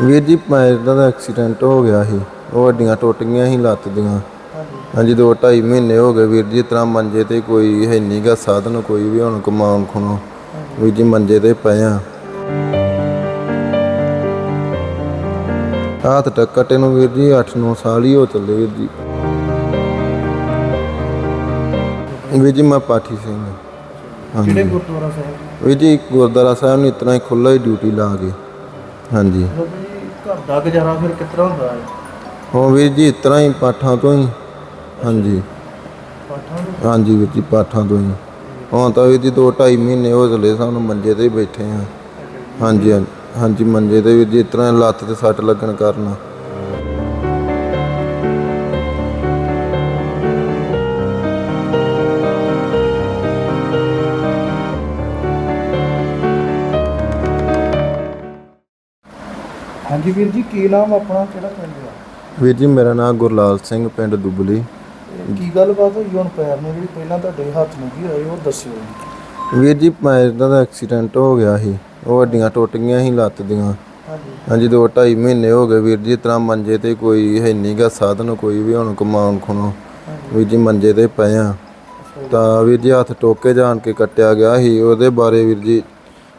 ਵੀਰ ਜੀ ਪੈਰ ਦਾ ਐਕਸੀਡੈਂਟ ਹੋ ਗਿਆ ਸੀ। ਉਹ ਹੱਡੀਆਂ ਟੁੱਟ ਗਈਆਂ ਸੀ ਲੱਤ ਦੀਆਂ। ਹਾਂਜੀ ਦੋ ਢਾਈ ਮਹੀਨੇ ਹੋ ਗਏ ਵੀਰ ਜੀ ਇਸ ਤਰ੍ਹਾਂ ਮੰਜੇ ਤੇ ਕੋਈ ਹੈ ਨਹੀਂਗਾ ਸਾਧਨ ਕੋਈ ਵੀ ਹੁਣ ਕਮਾਉਣ ਖੁਣੋ। ਵੀਰ ਜੀ ਮੰਜੇ ਤੇ ਪਏ ਆ। ਹੱਥ ਟੱਕਟੇ ਨੂੰ ਵੀਰ ਜੀ 8-9 ਸਾਲ ਹੀ ਹੋ ਚੱਲੇ ਵੀਰ ਜੀ। ਵੀਰ ਜੀ ਮੈਂ ਪਾਠੀ ਸਿੰਘ। ਹਾਂ। ਕਿਹੜੇ ਗੁਰਦੁਆਰਾ ਸਾਹਿਬ? ਵੀਰ ਜੀ ਗੁਰਦੁਆਰਾ ਸਾਹਿਬ ਨੂੰ ਇਤਨਾ ਹੀ ਖੁੱਲਾ ਹੀ ਡਿਊਟੀ ਲਾ ਕੇ। ਹਾਂਜੀ। ਘਰ ਦਾ ਗੁਜ਼ਾਰਾ ਫਿਰ ਕਿਸ ਤਰ੍ਹਾਂ ਹੁੰਦਾ ਹੈ? ਹੁਣ ਵੀਰ ਜੀ ਇਤਨਾ ਹੀ ਪਾਠਾਂ ਤੋਂ ਹੀ। ਹਾਂਜੀ। ਪਾਠਾਂ ਹਾਂਜੀ ਵੀਰ ਜੀ ਪਾਠਾਂ ਤੋਂ ਹੀ। ਹੁਣ ਤਾਂ ਵੀਰ ਜੀ ਦੋ ਢਾਈ ਮਹੀਨੇ ਹੋ ਚਲੇ ਸਾਨੂੰ ਮੰਜੇ ਤੇ ਹੀ ਬੈਠੇ ਆ ਹਾਂਜੀ ਹਾਂਜੀ, ਹਾਂਜੀ ਮੰਜੇ ਤੇ ਵੀਰ ਜੀ ਇਸ ਤਰ੍ਹਾਂ ਲੱਤ ਤੇ ਸੱਟ ਲੱਗਣ ਕਾਰਨ। ਹਾਂਜੀ ਵੀਰ ਜੀ ਕੀ ਨਾਮ ਆਪਣਾ ਕਿਹੜਾ ਪਿੰਡ ਆ? ਵੀਰ ਜੀ ਮੇਰਾ ਨਾਮ ਗੁਰਲਾਲ ਸਿੰਘ ਪਿੰਡ ਦੁਬਲੀ। ਤੇ ਕੀ ਗੱਲਬਾਤ ਹੋਈ ਹੁਣ ਪੈਰ ਨੂੰ ਜਿਹੜੀ ਪਹਿਲਾਂ ਤੁਹਾਡੇ ਹੱਥ ਨੂੰ ਕੀ ਹੋਈ ਉਹ ਦੱਸਿਓ ਜੀ। ਵੀਰ ਜੀ ਪੈਰ ਦਾ ਤਾਂ ਐਕਸੀਡੈਂਟ ਹੋ ਗਿਆ ਸੀ। ਉਹ ਹੱਡੀਆਂ ਟੁੱਟ ਗਈਆਂ ਸੀ ਲੱਤ ਦੀਆਂ। ਹਾਂਜੀ। ਹਾਂਜੀ ਦੋ ਢਾਈ ਮਹੀਨੇ ਹੋ ਗਏ ਵੀਰ ਜੀ ਇਸ ਤਰ੍ਹਾਂ ਮੰਜੇ ਤੇ ਕੋਈ ਹੈ ਨਹੀਂਗਾ ਸਾਧਨ ਕੋਈ ਵੀ ਹੁਣ ਕਮਾਉਣ ਖੁਣੋ। ਹਾਂਜੀ। ਵੀਰ ਜੀ ਮੰਜੇ ਤੇ ਪਏ ਆ। ਅੱਛਾ ਜੀ। ਤਾਂ ਵੀਰ ਜੀ ਹੱਥ ਟੋਕੇ ਜਾਣ ਕੇ ਕੱਟਿਆ ਗਿਆ ਸੀ। ਉਹਦੇ ਬਾਰੇ ਵੀਰ ਜੀ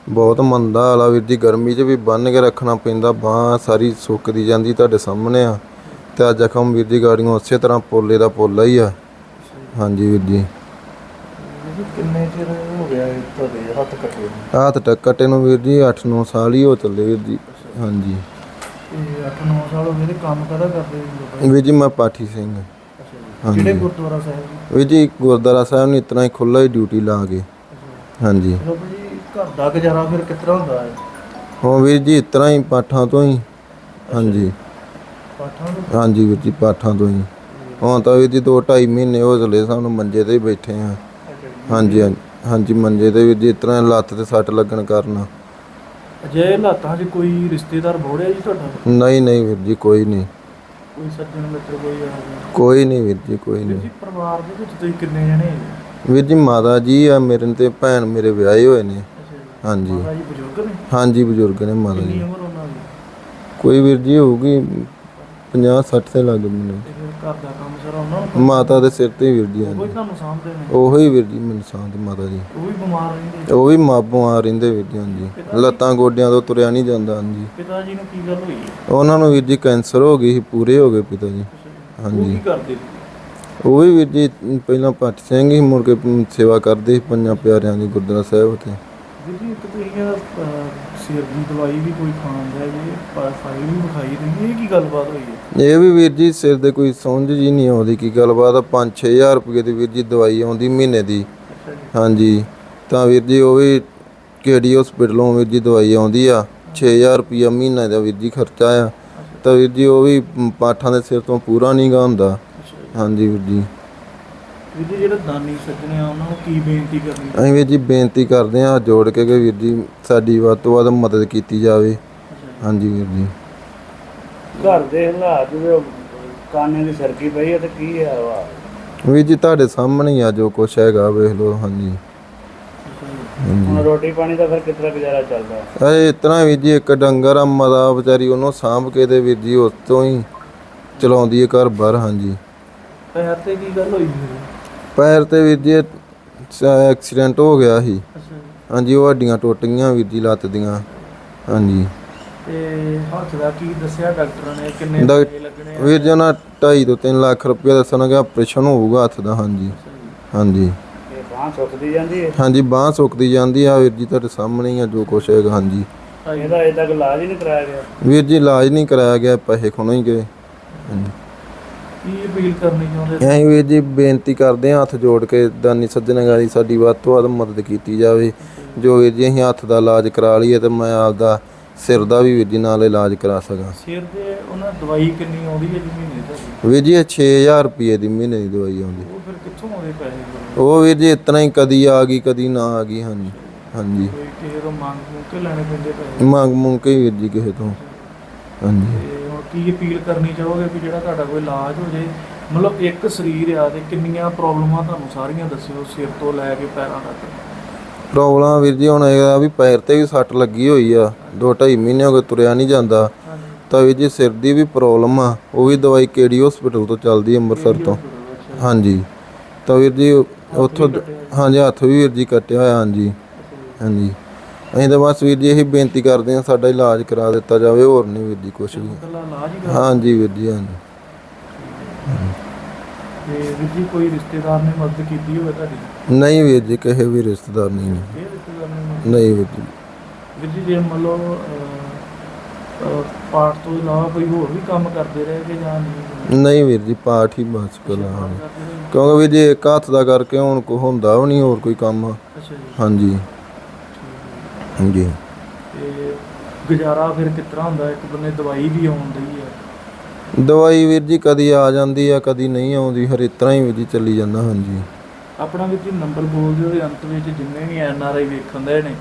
ਬਹੁਤ ਮੰਦਾ ਹਾਲਾ ਵੀਰ ਜੀ ਗਰਮੀ 'ਚ ਵੀ ਬੰਨ ਕੇ ਰੱਖਣਾ ਪੈਂਦਾ ਬਾਹ ਸਾਰੀ ਸੁੱਕਦੀ ਜਾਂਦੀ ਤੁਹਾਡੇ ਸਾਹਮਣੇ ਆ। ਤੇ ਆ ਜ਼ਖਮ ਵੀਰ ਜੀ ਗਾੜੀਆਂ ਉਸੇ ਤਰ੍ਹਾਂ ਪੋਲੇ ਦਾ ਪੋਲਾ ਹੀ ਆ। ਹਾਂਜੀ ਵੀਰ ਜੀ। ਕਿੰਨੇ ਚਿਰ ਹੋ ਗਿਆ ਇਹ ਤੁਹਾਡੇ ਹੱਥ ਕੱਟੇ ਨੂੰ? ਵੀਰ ਜੀ 8-9 ਸਾਲ ਹੀ ਹੋ ਚੱਲੇ ਵੀਰ ਜੀ। ਹਾਂਜੀ। ਤੇ 8-9 ਸਾਲ ਹੋ ਗਏ ਤੇ ਕੰਮ ਕਦਾ ਕਰਦੇ ਜੀ ਲੋਕਾਂ? ਵੀਰ ਜੀ ਮੈਂ ਪਾਠੀ ਸਿੰਘ। ਅੱਛਾ ਜੀ। ਹਾਂਜੀ। ਕਿਹੜੇ ਗੁਰਦੁਆਰਾ ਸਾਹਿਬ? ਵੀਰ ਜੀ ਗੁਰਦੁਆਰਾ ਸਾਹਿਬ ਨੂੰ ਇਤਨਾ ਹੀ ਖੁੱਲਾ ਹੀ ਡਿਊਟੀ ਲਾ ਕੇ। ਹਾਂਜੀ। ਘਰ ਦਾ ਗੁਜ਼ਾਰਾ ਫਿਰ ਕਿਸ ਤਰ੍ਹਾਂ ਹੁੰਦਾ ਹੈ? ਹੁਣ ਵੀਰ ਜੀ ਇਸ ਤਰ੍ਹਾਂ ਹੀ ਪਾਠਾਂ ਤੋਂ ਹੀ। ਹਾਂਜੀ। ਪਾਠਾਂ ਹਾਂਜੀ ਵੀਰ ਜੀ ਪਾਠਾਂ ਤੋਂ ਹੀ। ਹੁਣ ਤਾਂ ਵੀਰ ਜੀ ਦੋ ਢਾਈ ਮਹੀਨੇ ਹੋ ਚਲੇ ਸਾਨੂੰ ਮੰਜੇ ਤੇ ਹੀ ਬੈਠੇ ਆ ਹਾਂਜੀ ਹਾਂਜੀ, ਹਾਂਜੀ ਮੰਜੇ ਤੇ ਵੀਰ ਜੀ ਇਸ ਤਰ੍ਹਾਂ ਲੱਤ ਤੇ ਸੱਟ ਲੱਗਣ ਕਾਰਨ। ਅਜੇ ਹਾਲਾਤਾਂ 'ਚ ਕੋਈ ਰਿਸ਼ਤੇਦਾਰ ਬੋੜਿਆ ਜੀ ਤੁਹਾਡਾ? ਨਹੀਂ ਨਹੀਂ ਵੀਰ ਜੀ ਕੋਈ ਨਹੀਂ। ਕੋਈ ਸੱਜਣ ਮਿੱਤਰ ਕੋਈ ਆ ਗਿਆ? ਕੋਈ ਨਹੀਂ ਵੀਰ ਜੀ ਕੋਈ ਨਹੀਂ ਜੀ ਪਰਿਵਾਰ ਦੇ ਵਿੱਚ ਤੁਸੀਂ ਕਿੰਨੇ ਜਣੇ? ਵੀਰ ਜੀ ਮਾਤਾ ਜੀ ਆ ਮੇਰੇ ਤੇ ਭੈਣ ਮੇਰੇ ਵਿਆਹੇ ਹੋਏ ਨੇ। ਹਾਂਜੀ। ਮਾਤਾ ਜੀ ਬਜ਼ੁਰਗ ਨੇ? ਹਾਂਜੀ ਬਜ਼ੁਰਗ ਨੇ ਮਾਤਾ ਕਿੰਨੀ ਜੀ ਉਮਰ ਉਹਨਾਂ ਦੀ? ਕੋਈ ਵੀਰ ਜੀ ਹੋਊਗੀ 50 60 ਤੇ ਲੱਗ ਮੈਨੂੰ। ਤੇ ਫਿਰ ਘਰ ਦਾ ਕੰਮ ਸਾਰਾ ਉਹਨਾਂ ਨੂੰ ਮਾਤਾ ਦੇ ਸਿਰ ਤੇ ਹੀ ਵੀਰ ਜੀ ਕੋਈ ਹਾਂਜੀ। ਤੁਹਾਨੂੰ ਸਾਂਭਦੇ ਨੇ? ਉਹੀ ਵੀਰ ਜੀ ਮੈਨੂੰ ਸਾਂਝ ਮਾਤਾ ਜੀ। ਉਹ ਵੀ ਬਿਮਾਰ ਰਹਿੰਦੇ ਉਹ ਵੀ ਮਾਪੋਂ ਆ ਰਹਿੰਦੇ ਵੀਰ ਜੀ ਹਾਂਜੀ। ਲੱਤਾਂ ਗੋਡਿਆਂ ਤੋਂ ਤੁਰਿਆ ਨਹੀਂ ਜਾਂਦਾ ਹਾਂਜੀ। ਪਿਤਾ ਜੀ ਨੂੰ ਕੀ ਗੱਲ ਹੋਈ? ਹੈ ਉਹਨਾਂ ਨੂੰ ਵੀਰ ਜੀ ਕੈਂਸਰ ਹੋ ਗਈ ਸੀ ਪੂਰੇ ਹੋ ਗਏ ਪਿਤਾ ਜੀ। ਉਹ ਹਾਂਜੀ। ਕੀ ਕਰਦੇ ਉਹ ਵੀ ਵੀਰ ਜੀ ਪਹਿਲਾਂ ਪੱਟ ਸਿੰਘ ਹੀ ਮੁੜ ਕੇ ਪ- ਸੇਵਾ ਕਰਦੇ ਸੀ ਪੰਜਾਂ ਪਿਆਰਿਆਂ ਦੀ ਗੁਰਦੁਆਰਾ ਸਾਹਿਬ ਤੇ ਇੱਕ ਤੁਸੀਂ ਕਹਿੰਦਾ ਸਿਰ ਦੀ ਦਵਾਈ ਵੀ ਕੋਈ ਖਾਣ ਦਿਆ ਜੀ ਪਰ ਫਾਈਲ ਵੀ ਵਿਖਾਈ ਰਹੀ ਇਹ ਕੀ ਗੱਲਬਾਤ ਹੋਈ ਹੈ? ਇਹ ਵੀ ਵੀਰ ਜੀ ਸਿਰ ਦੇ ਕੋਈ ਸਮਝ ਜੀ ਨਹੀਂ ਆਉਂਦੀ ਕੀ ਗੱਲਬਾਤ ਆ? 5-6000 ਰੁਪਏ ਦੀ ਵੀਰ ਜੀ ਦਵਾਈ ਆਉਂਦੀ ਮਹੀਨੇ ਦੀ। ਹਾਂਜੀ ਤਾਂ ਵੀਰ ਜੀ ਉਹ ਵੀ ਕਿਹੜੀ ਹਸਪੀਟਲੋਂ ਵੀਰ ਜੀ ਦਵਾਈ ਆਉਂਦੀ ਆ? 6000 ਰੁਪਇਆ ਮਹੀਨਾ ਦਾ ਵੀਰ ਜੀ ਖਰਚਾ ਆ। ਤਾਂ ਵੀਰ ਜੀ ਉਹ ਵੀ ਪਾਠਾਂ ਦੇ ਸਿਰ ਤੋਂ ਪੂਰਾ ਨਹੀਂਗਾ ਹੁੰਦਾ। ਅੱਛਾ ਜੀ। ਹਾਂਜੀ ਵੀਰ ਜੀ। ਵੀਰ ਜੀ ਜਿਹੜੇ ਦਾਨੀ ਸੱਜਣੇ ਆ ਉਹਨਾਂ ਨੂੰ ਕੀ ਬੇਨਤੀ ਕਰਨੀ? ਅਸੀਂ ਵੀਰ ਜੀ ਬੇਨਤੀ ਕਰਦੇ ਹਾਂ ਹੱਥ ਜੋੜ ਕੇ ਕਿ ਵੀਰ ਜੀ ਸਾਡੀ ਵੱਧ ਤੋਂ ਵੱਧ ਮਦਦ ਕੀਤੀ ਜਾਵੇ। ਜੀ ਹਾਂਜੀ ਵੀਰ ਜੀ। ਘਰ ਦੇ ਹਾਲਾਤ ਵੀ ਕਾਨੇ ਦੀ ਸਰਕੀ ਪਈ ਹੈ ਤੇ ਕੀ ਹੈ ਵਾ ਵੀਰ ਜੀ ਤੁਹਾਡੇ ਸਾਹਮਣੇ ਹੀ ਆ ਜੋ ਕੁਛ ਹੈਗਾ ਵੇਖ ਲਓ ਹਾਂਜੀ। ਜੀ ਹੁਣ ਰੋਟੀ ਪਾਣੀ ਦਾ ਫਿਰ ਤਰ੍ਹਾਂ ਗੁਜ਼ਾਰਾ ਚੱਲਦਾ? ਅਰੇ ਇਤਨਾ ਵੀਰ ਜੀ ਇੱਕ ਡੰਗਰ ਆ ਮਦਾ ਵਿਚਾਰੀ ਉਹਨੂੰ ਸਾਂਭ ਕੇ ਤੇ ਵੀਰ ਜੀ ਉਸ ਤੋਂ ਹੀ ਚਲਾਉਂਦੀ ਹੈ ਘਰ ਬਾਹਰ ਹਾਂਜੀ। ਪੈਰ ਤੇ ਕੀ ਗੱਲ ਹੋਈ ਵੀਰ ਪੈਰ ਤੇ ਵੀਰ ਜੀ ਐਕਸੀਡੈਂਟ ਹੋ ਗਿਆ ਸੀ। ਅੱਛਾ ਜੀ। ਹਾਂਜੀ ਉਹ ਹੱਡੀਆਂ ਟੁੱਟ ਗਈਆਂ ਵੀਰ ਜੀ ਲੱਤ ਦੀਆਂ। ਹਾਂਜੀ। ਤੇ ਹੱਥ ਦਾ ਕੀ ਦੱਸਿਆ ਡਾਕਟਰਾਂ ਨੇ? ਕਿੰਨੇ ਡਾ- ਪੈਸੇ ਲੱਗਣੇ ਆ? ਵੀਰ ਜੀ ਉਹਨਾਂ 2.5 ਤੋਂ 3 ਲੱਖ ਰੁਪਏ ਦੱਸਣਗੇ ਆਪਰੇਸ਼ਨ ਹੋਊਗਾ ਹੱਥ ਦਾ ਹਾਂਜੀ। ਹਾਂਜੀ। ਇਹ ਬਾਂਹ ਸੁੱਕਦੀ ਜਾਂਦੀ ਹੈ ਹਾਂਜੀ ਬਾਹ ਸੁੱਕਦੀ ਜਾਂਦੀ ਆ ਵੀਰ ਜੀ ਤੁਹਾਡੇ ਸਾਹਮਣੇ ਹੀ ਆ ਜੋ ਕੁਛ ਹੈਗਾ ਹਾਂਜੀ। ਇਹਦਾ ਤੱਕ ਇਲਾਜ ਹੀ ਨਹੀਂ ਕਰਾਇਆ ਗਿਆ। ਵੀਰ ਜੀ ਇਲਾਜ ਨਹੀਂ ਕਰਾਇਆ ਗਿਆ ਪੈਸੇ ਖੁਣੋ ਹੀ ਗਏ ਹਾਂਜੀ। ਕੀ ਅਪੀਲ ਕਰਨੀ ਚਾਹੁੰਦੇ ਅਸੀਂ ਵੀਰ ਜੀ ਬੇਨਤੀ ਕਰਦੇ ਹਾਂ ਹੱਥ ਜੋੜ ਕੇ ਦਾਨੀ ਸੱਜਣਗਾਰੀ ਸਾਡੀ ਵੱਧ ਤੋਂ ਵੱਧ ਮਦਦ ਕੀਤੀ ਜਾਵੇ। ਜੋ ਵੀਰ ਜੀ ਅਸੀਂ ਹੱਥ ਦਾ ਇਲਾਜ ਕਰਾ ਲਈਏ ਤੇ ਮੈਂ ਆਪਦਾ ਸਿਰ ਦਾ ਵੀ ਵੀਰ ਜੀ ਨਾਲ ਇਲਾਜ ਕਰਾ ਸਕਾਂ। ਸਿਰ ਦੇ ਉਹਨਾਂ ਦਵਾਈ ਕਿੰਨੀ ਆਉਂਦੀ ਹੈ ਜੀ ਮਹੀਨੇ ਦੀ? ਵੀਰ ਜੀ ਇਹ 6000 ਰੁਪਏ ਦੀ ਮਹੀਨੇ ਦੀ ਦਵਾਈ ਆਉਂਦੀ। ਉਹ ਫਿਰ ਕਿੱਥੋਂ ਆਉਂਦੇ ਪੈਸੇ ਫਿਰ? ਉਹ ਵੀਰ ਜੀ ਇਤਨਾ ਹੀ ਕਦੀ ਆ ਗਈ ਕਦੀ ਨਾ ਆ ਗਈ ਹਾਂਜੀ ਹਾਂਜੀ। ਕਿਸੇ ਤੋਂ ਮੰਗ ਮੁੰਗ ਕੇ ਲੈਣੇ ਪੈਂਦੇ ਪੈਸੇ? ਮੰਗ ਮੰਗ ਕੇ ਵੀਰ ਜੀ ਕਿਸੇ ਤੋਂ ਹਾਂਜੀ। ਕੀ ਅਪੀਲ ਕਰਨੀ ਚਾਹੋਗੇ ਕਿ ਜਿਹੜਾ ਤੁਹਾਡਾ ਕੋਈ ਇਲਾਜ ਹੋ ਜੇ? ਮਤਲਬ ਇੱਕ ਸਰੀਰ ਆ ਤੇ ਕਿੰਨੀਆਂ ਪ੍ਰੋਬਲਮਾਂ ਤੁਹਾਨੂੰ ਸਾਰੀਆਂ ਦੱਸਿਓ ਸਿਰ ਤੋਂ ਲੈ ਕੇ ਪੈਰਾਂ ਤੱਕ? ਪ੍ਰੋਬਲਮ ਵੀਰ ਜੀ ਹੁਣ ਇਹ ਆ ਵੀ ਪੈਰ ਤੇ ਵੀ ਸੱਟ ਲੱਗੀ ਹੋਈ ਆ। ਦੋ ਢਾਈ ਮਹੀਨੇ ਹੋ ਗਏ ਤੁਰਿਆ ਨਹੀਂ ਜਾਂਦਾ। ਤਾਂ ਵੀਰ ਜੀ ਸਿਰ ਦੀ ਵੀ ਪ੍ਰੋਬਲਮ ਆ। ਉਹ ਵੀ ਦਵਾਈ ਕਿਹੜੀ ਹਸਪੀਟਲ ਤੋਂ ਚੱਲਦੀ ਅੰਮ੍ਰਿਤਸਰ ਤੋਂ? ਹਾਂਜੀ। ਤਾਂ ਵੀਰ ਜੀ ਉੱਥੋਂ ਹਾਂਜੀ ਹੱਥ ਵੀ ਵੀਰ ਜੀ ਕੱਟਿਆ ਹੋਇਆ ਹਾਂਜੀ। ਹਾਂਜੀ। ਅਸੀਂ ਤਾਂ ਬਸ ਵੀਰ ਜੀ ਇਹੀ ਬੇਨਤੀ ਕਰਦੇ ਹਾਂ ਸਾਡਾ ਇਲਾਜ ਕਰਾ ਦਿੱਤਾ ਜਾਵੇ ਹੋਰ ਨਹੀਂ ਵੀਰ ਜੀ ਕੁਛ ਵੀ। ਇਕੱਲਾ ਇਲਾਜ ਹੀ ਕਰਾ ਹਾਂਜੀ ਵੀਰ ਜੀ ਹਾਂਜੀ। ਤੇ ਵੀਰ ਜੀ ਕੋਈ ਰਿਸ਼ਤੇਦਾਰ ਨੇ ਮਦਦ ਕੀਤੀ ਹੋਵੇ ਤੁਹਾਡੀ? ਨਹੀਂ ਵੀਰ ਜੀ ਕਿਸੇ ਵੀ ਰਿਸ਼ਤੇਦਾਰ ਨਹੀਂ। ਹੈ। ਇਹ ਰਿਸ਼ਤੇਦਾਰ ਨੇ ਮਦਦ- ਨਹੀਂ ਵੀਰ ਜੀ। ਵੀਰ ਜੀ ਜੇ ਮੰਨ ਲਓ ਅਹ, ਅਹ, ਪਾਠ ਤੋਂ ਇਲਾਵਾ ਕੋਈ ਹੋਰ ਵੀ ਕੰਮ ਕਰਦੇ ਰਹੇ ਕਿ ਜਾਂ ਨਹੀਂ? ਨਹੀਂ ਵੀਰ ਜੀ ਪਾਠ ਹੀ ਬਸ ਕੋਲ ਹਾਂਜੀ ਕਰਦੇ ਰਹੇ? ਕਿਉਂਕਿ ਵੀਰ ਜੀ ਇੱਕ ਹੱਥ ਦਾ ਕਰਕੇ ਹੁਣ ਕੋ ਹੁੰਦਾ ਵੀ ਨਹੀਂ ਹੋਰ ਕੋਈ ਕੰਮ। ਅੱਛਾ ਜੀ। ਹਾਂਜੀ। ਹਾਂਜੀ। ਤੇ ਗੁਜ਼ਾਰਾ ਫਿਰ ਕਿਸ ਤਰ੍ਹਾਂ ਹੁੰਦਾ? ਇੱਕ ਬੰਨੇ ਦਵਾਈ ਵੀ ਆਉਂਦੀ ਹੈ ਦਵਾਈ ਵੀਰ ਜੀ ਕਦੀ ਆ ਜਾਂਦੀ ਆ ਕਦੀ ਨਹੀਂ ਆਉਂਦੀ ਹਰ ਇਸ ਤਰ੍ਹਾਂ ਹੀ ਵੀਰ ਜੀ ਚੱਲੀ ਜਾਂਦਾ ਹਾਂਜੀ। ਆਪਣਾ ਵੀਰ ਜੀ ਨੰਬਰ ਬੋਲ ਦਿਓ ਤੇ ਅੰਤ ਵਿੱਚ ਜਿੰਨੇ ਵੀ ਐਨ ਆਰ ਆਈ ਵੇਖਣ ਦੇ ਨੇ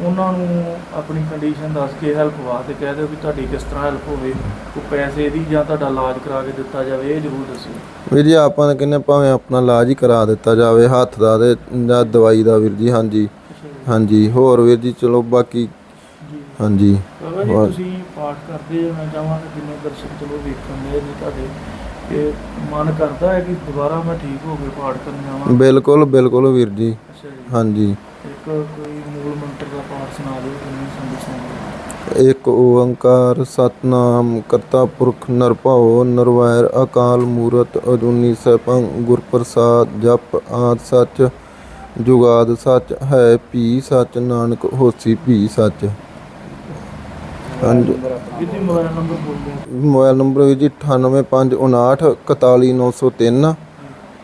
ਉਹਨਾਂ ਨੂੰ ਆਪਣੀ ਕੰਡੀਸ਼ਨ ਦੱਸ ਕੇ ਹੈਲਪ ਵਾਸਤੇ ਕਹਿ ਦਿਓ ਵੀ ਤੁਹਾਡੀ ਕਿਸ ਤਰ੍ਹਾਂ ਹੈਲਪ ਹੋਵੇ ਕੋਈ ਪੈਸੇ ਦੀ ਜਾਂ ਤੁਹਾਡਾ ਇਲਾਜ ਕਰਾ ਕੇ ਦਿੱਤਾ ਜਾਵੇ ਇਹ ਜ਼ਰੂਰ ਦੱਸਿਓ। ਵੀਰ ਜੀ ਆਪਾਂ ਨੇ ਕਹਿੰਦੇ ਭਾਵੇਂ ਆਪਣਾ ਇਲਾਜ ਹੀ ਕਰਾ ਦਿੱਤਾ ਜਾਵੇ ਹੱਥ ਦਾ ਤੇ ਜਾਂ ਦਵਾਈ ਦਾ ਵੀਰ ਜੀ ਹਾਂਜੀ। ਹਾਂਜੀ ਹੋਰ ਵੀਰ ਜੀ ਚਲੋ ਬਾਕੀ ਜੀ ਹਾਂਜੀ ਬਾਬਾ ਜੀ ਵਾਹ। ਤੁਸੀਂ ਪਾਠ ਕਰਦੇ ਹੋ ਮੈਂ ਚਾਹਾਂਗਾ ਜਿੰਨੇ ਦਰਸ਼ਕ ਚਲੋ ਵੇਖਣ ਦੇ ਨੇ ਤੁਹਾਡੇ ਕਿ ਮਨ ਕਰਦਾ ਹੈ ਕਿ ਦੁਬਾਰਾ ਮੈਂ ਠੀਕ ਹੋ ਕੇ ਪਾਠ ਕਰਨ ਜਾਵਾਂ। ਬਿਲਕੁਲ ਬਿਲਕੁਲ ਵੀਰ ਜੀ। ਅੱਛਾ ਜੀ। ਹਾਂਜੀ। ਇੱਕ ਕੋਈ ਮੂਲ ਮੰਤਰ ਦਾ ਪਾਠ ਸੁਣਾ ਦਿਓ ਜਿੰਨੀ ਸੰਗਤ ਸੁਣਦੀ ਇੱਕ ਓੰਕਾਰ ਸਤਨਾਮ ਕਰਤਾ ਪੁਰਖ ਨਿਰਭਉ ਨਿਰਵੈਰ ਅਕਾਲ ਮੂਰਤ ਅਜੂਨੀ ਸੈਭੰ ਗੁਰ ਪ੍ਰਸਾਦ ਜਪ ਆਦ ਸੱਚ ਜੁਗਾਦ ਸੱਚ ਹੈ ਭੀ ਸੱਚ ਨਾਨਕ ਹੋਸੀ ਭੀ ਸੱਚ। ਹਾਂਜੀ। ਜੀ ਮੋਬਾਈਲ ਨੰਬਰ ਬੋਲ ਦਿਓ ਮੋਬਾਈਲ ਨੰਬਰ ਹੈ ਜੀ 98559 41903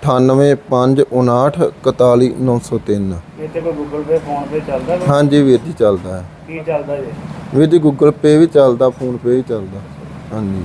98559 41903 ਇਹ ਤੇ ਕੋਈ ਗੂਗਲ ਪੇ ਫੋਨ ਪੇ ਚੱਲਦਾ ਵਾ? ਹਾਂਜੀ ਵੀਰ ਜੀ ਚੱਲਦਾ ਹੈ। ਕੀ ਚੱਲਦਾ ਜੀ ਵੀਰ ਜੀ ਗੂਗਲ ਪੇ ਵੀ ਚੱਲਦਾ ਫੋਨ ਪੇ ਵੀ ਚੱਲਦਾ। ਹਾਂਜੀ।